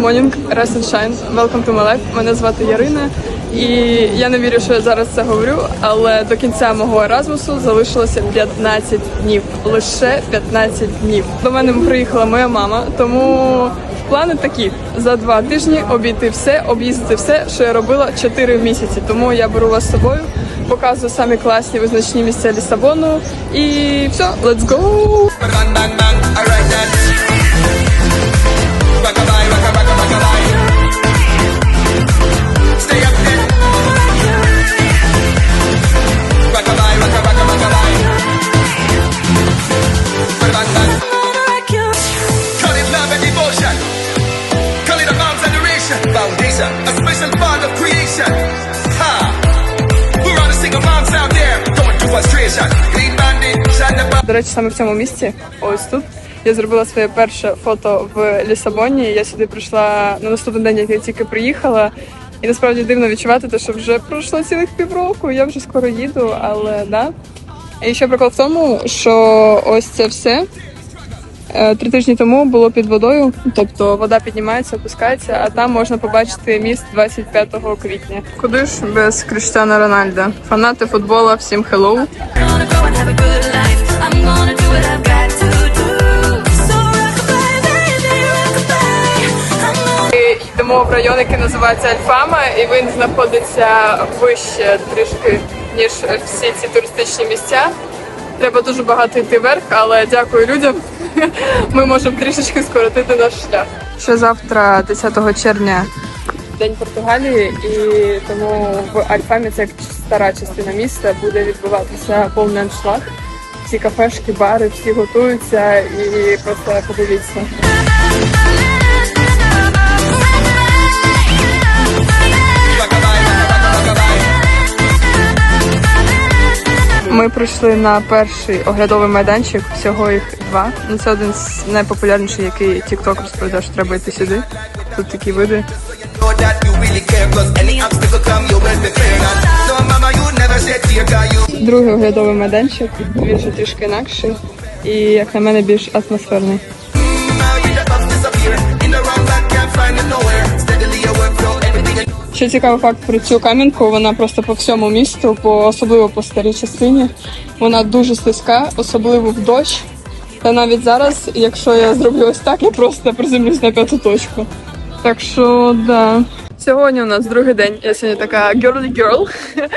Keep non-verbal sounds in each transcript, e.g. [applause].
Good morning, rise and shine. Welcome to my life. Мене звати Ярина. І я не вірю, що я зараз це говорю, але до кінця мого Еразмусу залишилося 15 днів. Лише 15 днів. До мене приїхала моя мама, тому плани такі: за два тижні обійти все, об'їздити все, що я робила 4 місяці. Тому я беру вас з собою, показую самі класні визначні місця Лісабону. І все, let's go! Саме в цьому місці, ось тут, я зробила своє перше фото в Лісабоні. Я сюди прийшла на наступний день, як я тільки приїхала. І насправді дивно відчувати, те, що вже пройшло цілих півроку. Я вже скоро їду, але да. І ще прикол в тому, що ось це все три тижні тому було під водою, тобто вода піднімається, опускається, а там можна побачити міст 25 квітня. Куди ж без Криштиана Рональда? Фанати футбола, всім хеллоу. йдемо в район, який називається Альфама, і він знаходиться вище трішки, ніж всі ці туристичні місця. Треба дуже багато йти вверх, але дякую людям. [laughs] Ми можемо трішечки скоротити наш шлях. Ще завтра, 10 червня, День Португалії, і тому в Альфамі, це як стара частина міста, буде відбуватися повний аншлаг. Всі кафешки, бари, всі готуються і просто подивіться. Ми прийшли на перший оглядовий майданчик, всього їх два. Ну, Це один з найпопулярніших, який TikTok розповідав, що треба йти сюди. Тут такі види. Другий оглядовий майданчик, він же трішки інакший і, як на мене, більш атмосферний. Ще цікавий факт про цю кам'янку, вона просто по всьому місту, по особливо по старій частині. Вона дуже слизька, особливо в дощ. Та навіть зараз, якщо я зроблю ось так, я просто приземлюсь на п'яту точку. Так що да. Сьогодні у нас другий день. Я сьогодні така girly girl. [laughs]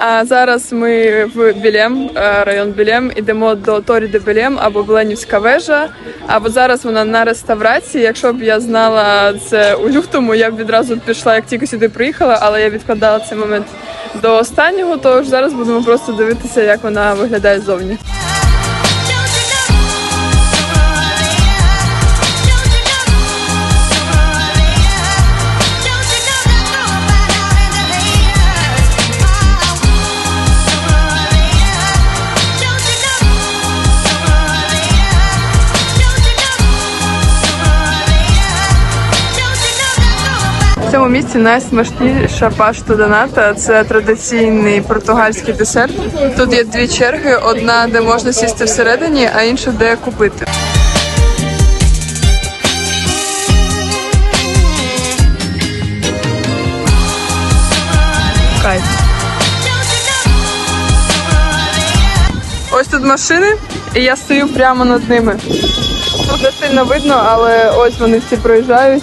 А зараз ми в Білем, е, район Білем, ідемо до Торі де Білем або Бленівська вежа. Або зараз вона на реставрації. Якщо б я знала це у лютому, я б відразу пішла, як тільки сюди приїхала, але я відкладала цей момент до останнього. Тож зараз будемо просто дивитися, як вона виглядає ззовні. Цьому місці найсмачніша пашта доната. Це традиційний португальський десерт. Тут є дві черги: одна, де можна сісти всередині, а інша, де купити. Ось тут машини, і я стою прямо над ними. Тут не сильно видно, але ось вони всі проїжджають.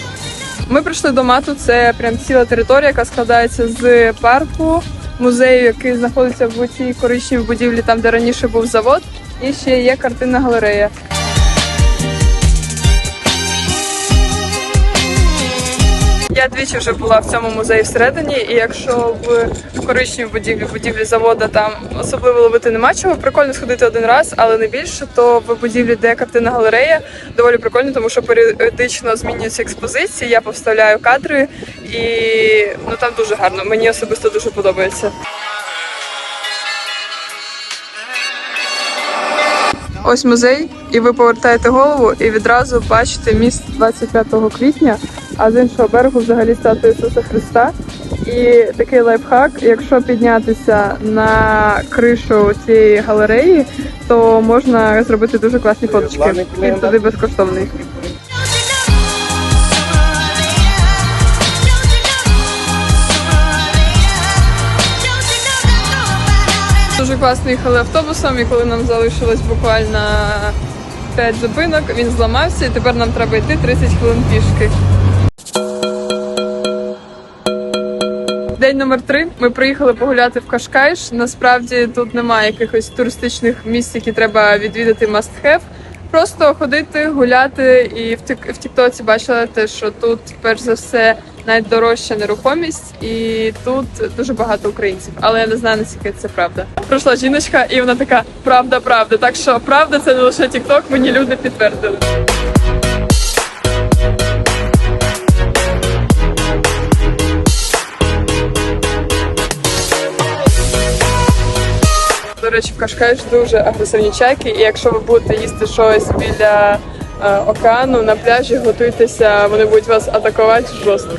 Ми прийшли до мату. Це прям ціла територія, яка складається з парку, музею, який знаходиться в цій коричневій будівлі, там де раніше був завод. І ще є картинна галерея. Я двічі вже була в цьому музеї всередині, і якщо в коричневій будівлі, будівлі завода там особливо ловити нема чого, прикольно сходити один раз, але не більше, то в будівлі, де картинна галерея, доволі прикольно, тому що періодично змінюються експозиції, я повставляю кадри, і ну там дуже гарно. Мені особисто дуже подобається. Ось музей, і ви повертаєте голову і відразу бачите міст 25 квітня, а з іншого берегу взагалі статуя Ісуса Христа. І такий лайфхак: якщо піднятися на кришу цієї галереї, то можна зробити дуже класні фоточки. Він туди безкоштовний. Дуже класно їхали автобусом, і коли нам залишилось буквально 5 зупинок, він зламався, і тепер нам треба йти 30 хвилин пішки. День номер три. Ми приїхали погуляти в Кашкайш. Насправді тут немає якихось туристичних місць, які треба відвідати must have. Просто ходити, гуляти, і в тік в Тіктоці бачила те, що тут перш за все найдорожча нерухомість, і тут дуже багато українців. Але я не знаю наскільки це правда. Прийшла жіночка, і вона така правда, правда. Так що правда це не лише Тікток, мені люди підтвердили. Речі, в Кашкеш дуже агресивні чайки, і якщо ви будете їсти щось біля е, океану на пляжі, готуйтеся, вони будуть вас атакувати жорстко.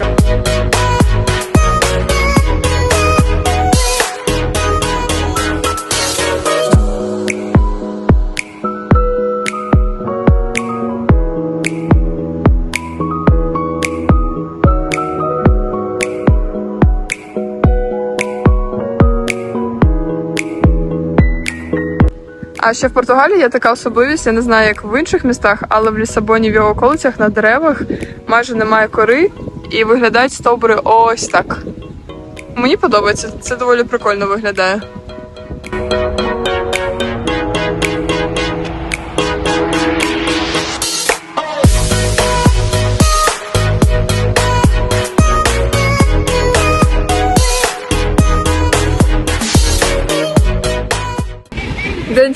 Ще в Португалії є така особливість, я не знаю, як в інших містах, але в Лісабоні в його околицях на деревах майже немає кори і виглядають стовбури ось так. Мені подобається, це доволі прикольно виглядає.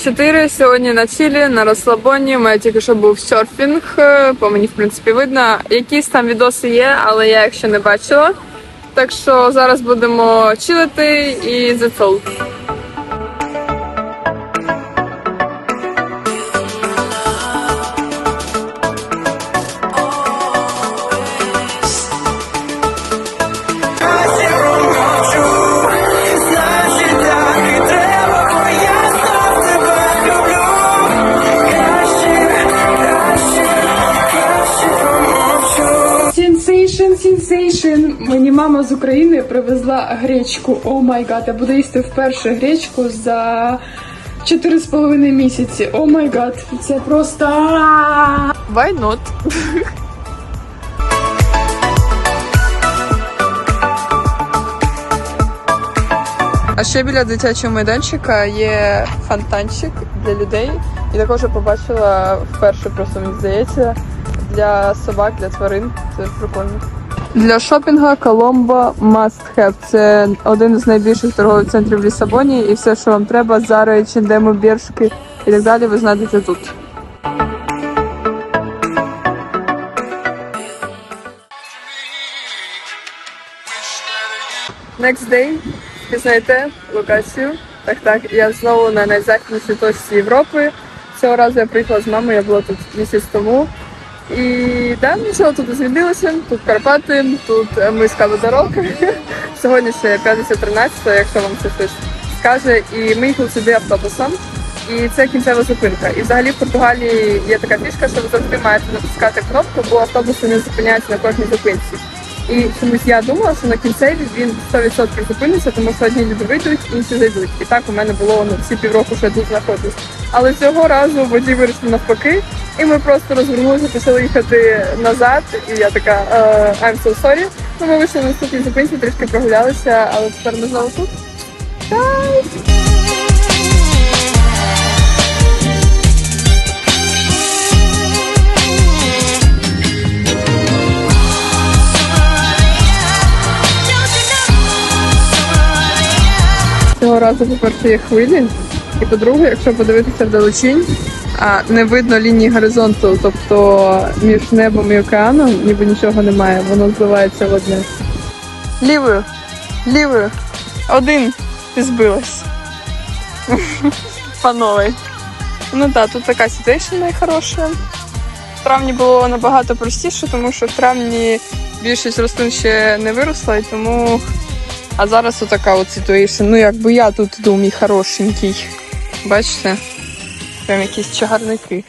4, сьогодні на Чилі, на розслабоні. Мене тільки що був серфінг, е, по мені в принципі видно. Якісь там відоси є, але я їх ще не бачила. Так що зараз будемо чилити і that's мама з України привезла гречку. О май гад, я буду їсти вперше гречку за 4,5 місяці. О май гад, це просто. Why not? [laughs] А ще біля дитячого майданчика є фонтанчик для людей. І також я побачила вперше, просто мені здається, для собак, для тварин. Це прикольно. Для шопінга Коломбо must have. Це один з найбільших торгових центрів в Лісабоні, і все, що вам треба, Zara, H&M, Бершки і так далі, ви знайдете тут. Next day. Пізнаєте локацію. Так, так. Я знову на найзахіднішій точці Європи. Цього разу я приїхала з мамою, я була тут місяць тому. І да, нічого тут змінилося. Тут Карпати, тут ми скали водорок. [laughs] Сьогодні ще 50-13, якщо вам це щось скаже. І ми їхали сюди автобусом. І це кінцева зупинка. І взагалі в Португалії є така фішка, що ви завжди маєте натискати кнопку, бо автобуси не зупиняються на кожній зупинці. І чомусь я думала, що на кінцеві він 100% зупиниться, тому що одні люди вийдуть, інші зайдуть. І так у мене було ну, всі півроку, що я тут знаходжусь. Але цього разу водій вирішив навпаки, і ми просто розвернулися, почали їхати назад. І я така е, I'm so sorry. Ну, ми вийшли на наступній зупинці, трішки прогулялися, але тепер ми знову тут. Цього разу, по-перше, є хвилі. І по-друге, якщо подивитися вдалечінь, а не видно лінії горизонту, тобто між небом і океаном ніби нічого немає, воно зливається в одне. Лівою, лівою. Один. Ти збилась. [laughs] Панове. Ну так, тут така ситуація найхороша. В травні було набагато простіше, тому що в травні більшість рослин ще не виросла, і тому а зараз отака от ситуація. Ну, якби я тут іду, мій хорошенький. Бачите? Прям якісь чагарники.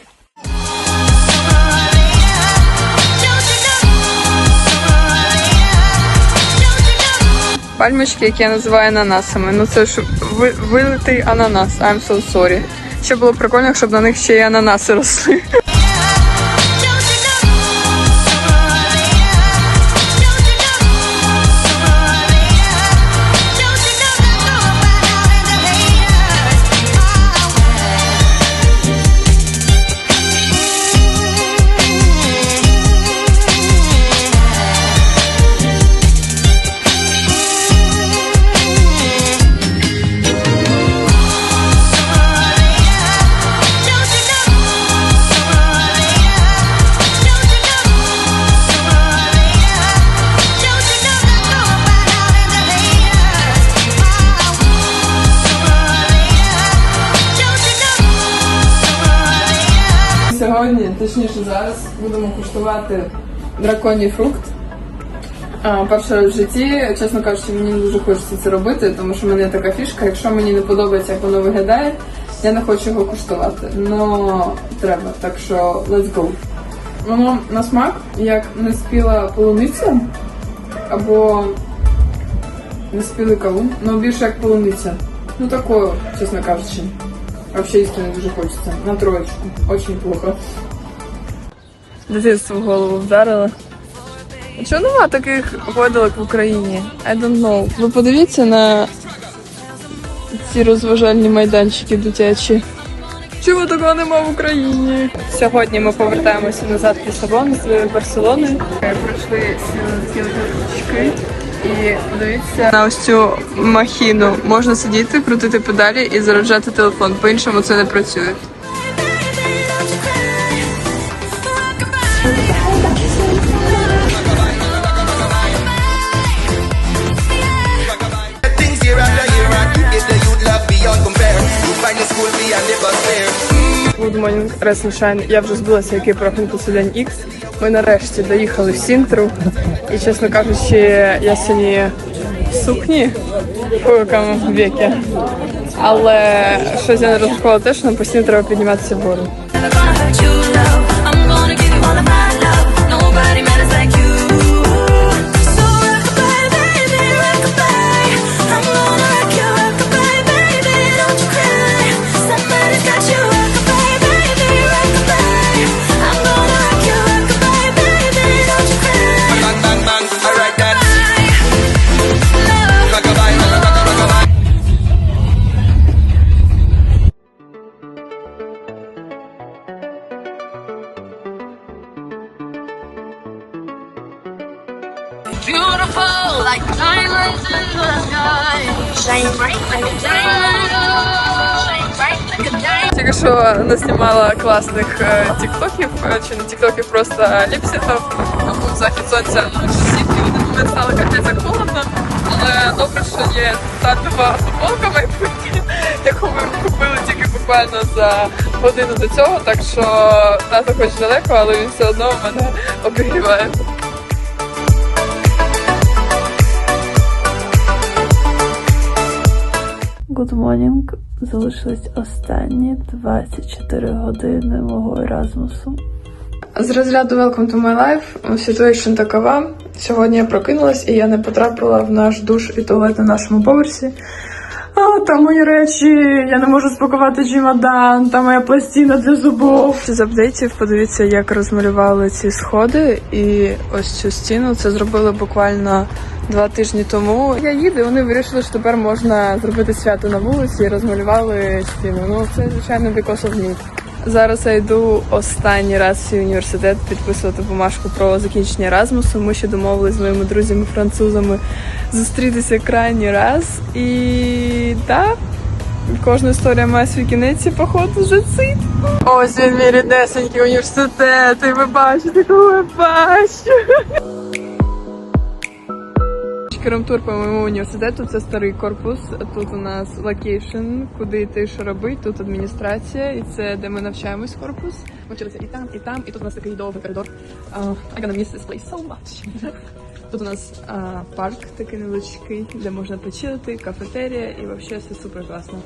пальмочки, які я називаю ананасами. Ну це ж ви- вилитий ананас. I'm so sorry. Ще було прикольно, якщо б на них ще й ананаси росли. Будемо драконій фрукт. Раз в житті, чесно кажучи, мені не дуже хочеться це робити, тому що в мене така фішка. Якщо мені не подобається, як воно виглядає, я не хочу його куштувати. Но треба, так що let's go. Воно на смак як неспіла полуниця або неспілий кавун, але більше як полуниця. Ну такое, чесно кажучи. Вообще їсти не дуже хочеться. На троечку. Очень плохо. Дитинство в голову вдарило. Чого нема таких ходилок в Україні? I don't know. Ви подивіться на ці розважальні майданчики дитячі. Чого такого нема в Україні? Сьогодні ми повертаємося назад в Лісабон з Барселони. Пройшли сіли такі і подивіться на ось цю махіну. Можна сидіти, крутити педалі і заряджати телефон. По-іншому це не працює. Good morning, Rest and Shine. Я вже збилася, який профіль посилянь X. Ми нарешті доїхали в Сінтру. І, чесно кажучи, я сьогодні в сукні в якому віки. Але щось я не розрахувала те, що нам постійно треба підніматися вгору. Е, тіктоків, е, чи не тіктоків, просто ліпсінгів. Був захід сонця. Всі в один момент стало капець холодно. Але добре, що є та нова футболка майбутня, [laughs] яку ми купили тільки буквально за годину до цього. Так що тато хоч далеко, але він все одно мене обігріває. Good morning. Залишились останні 24 години мого Еразмусу. З розряду Welcome to my life situation такова. Сьогодні я прокинулась і я не потрапила в наш душ і туалет на нашому поверсі. А, там мої речі, я не можу спакувати чемодан, там моя пластина для зубов. З апдейтів подивіться, як розмалювали ці сходи і ось цю стіну. Це зробили буквально два тижні тому. Я їду, і вони вирішили, що тепер можна зробити свято на вулиці і розмалювали стіну. Ну це звичайно because of me. Зараз я йду останній раз в університет підписувати бумажку про закінчення Еразмусу. Ми ще домовились з моїми друзями французами зустрітися крайній раз. І так, кожна історія має свій кінець і походу вже цит. Ось він мій ріднесенький університет, і ви бачите, кого бачу. Керамтур по моєму університету це старий корпус. Тут у нас локейшн, куди йти, що робити. Тут адміністрація, і це де ми навчаємось корпус. Ми вчилися і там, і там, і тут у нас такий довгий коридор. Uh, I gonna miss this place so much. [laughs] Тут у нас а, парк такий невеличкий, де можна почилити, кафетерія, і взагалі все супер класно.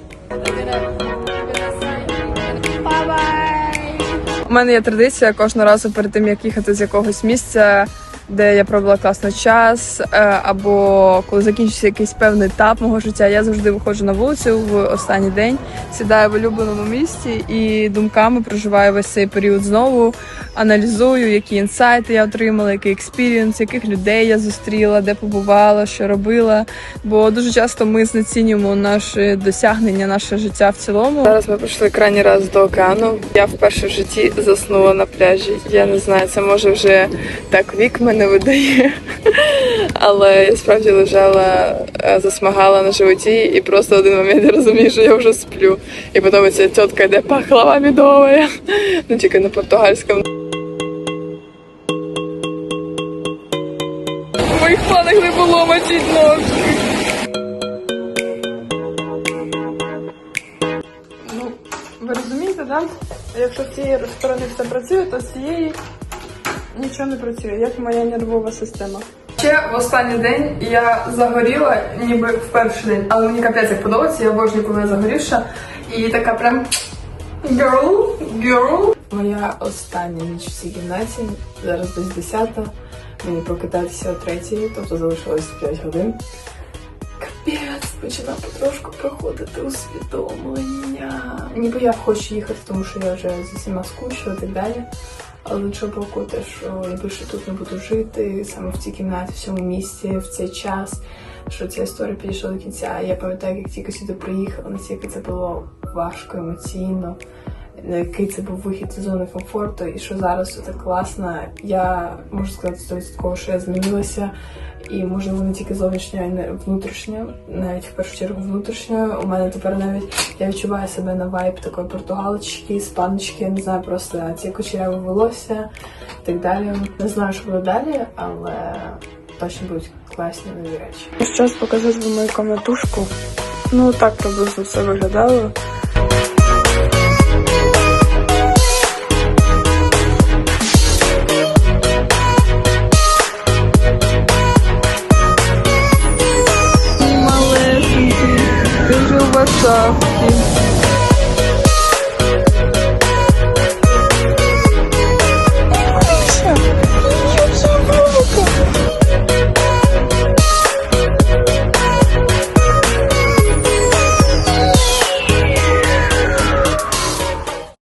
У мене є традиція кожного разу перед тим, як їхати з якогось місця, де я провела класний час, е, або коли закінчиться якийсь певний етап мого життя, я завжди виходжу на вулицю в останній день, сідаю в улюбленому місці і думками проживаю весь цей період знову. Аналізую, які інсайти я отримала, який експірієнс, яких людей я зустріла, де побувала, що робила. Бо дуже часто ми знецінюємо наші досягнення, наше життя в цілому. Зараз ми прийшли крайній раз до океану. Я вперше в житті заснула на пляжі. Я не знаю, це може вже так вік мене видає. Але я справді лежала, е, засмагала на животі, і просто один момент я розумію, що я вже сплю. І потім ця тітка йде пахлава мідова. Ну тільки на португальському. В моїх планах не було мочить ножки. Ну, ви розумієте, да? Якщо з цієї сторони все працює, то з цієї нічого не працює, як моя нервова система. Ще в останній день я загоріла, ніби в перший день, але мені капець як подобається, я обожнюю, коли я загорівша. І така прям girl, girl. Моя остання ніч в цій кімнаті, зараз десь 10 Мені прокидатися о третій, тобто залишилось 5 годин. Капець, починав потрошку проходити усвідомлення. Ніби я хочу їхати, тому що я вже з усіма скучила і так далі. Але з іншого боку, те, що я більше тут не буду жити, саме в цій кімнаті, в цьому місці, в цей час, що ця історія підійшла до кінця. Я пам'ятаю, як тільки сюди приїхала, наскільки це було важко емоційно, який це був вихід з зони комфорту, і що зараз все так класно. Я можу сказати стовідсотково, що я змінилася. І можливо не тільки зовнішньо, а й внутрішньо, навіть в першу чергу внутрішньо. У мене тепер навіть я відчуваю себе на вайб такої португалочки, я не знаю, просто ці кучеряве волосся і так далі. Не знаю, що буде далі, але точно будуть класні нові речі. Зараз показати вам мою комнатушку. Ну так приблизно все виглядало. Малесенький, дуже в Варшавці.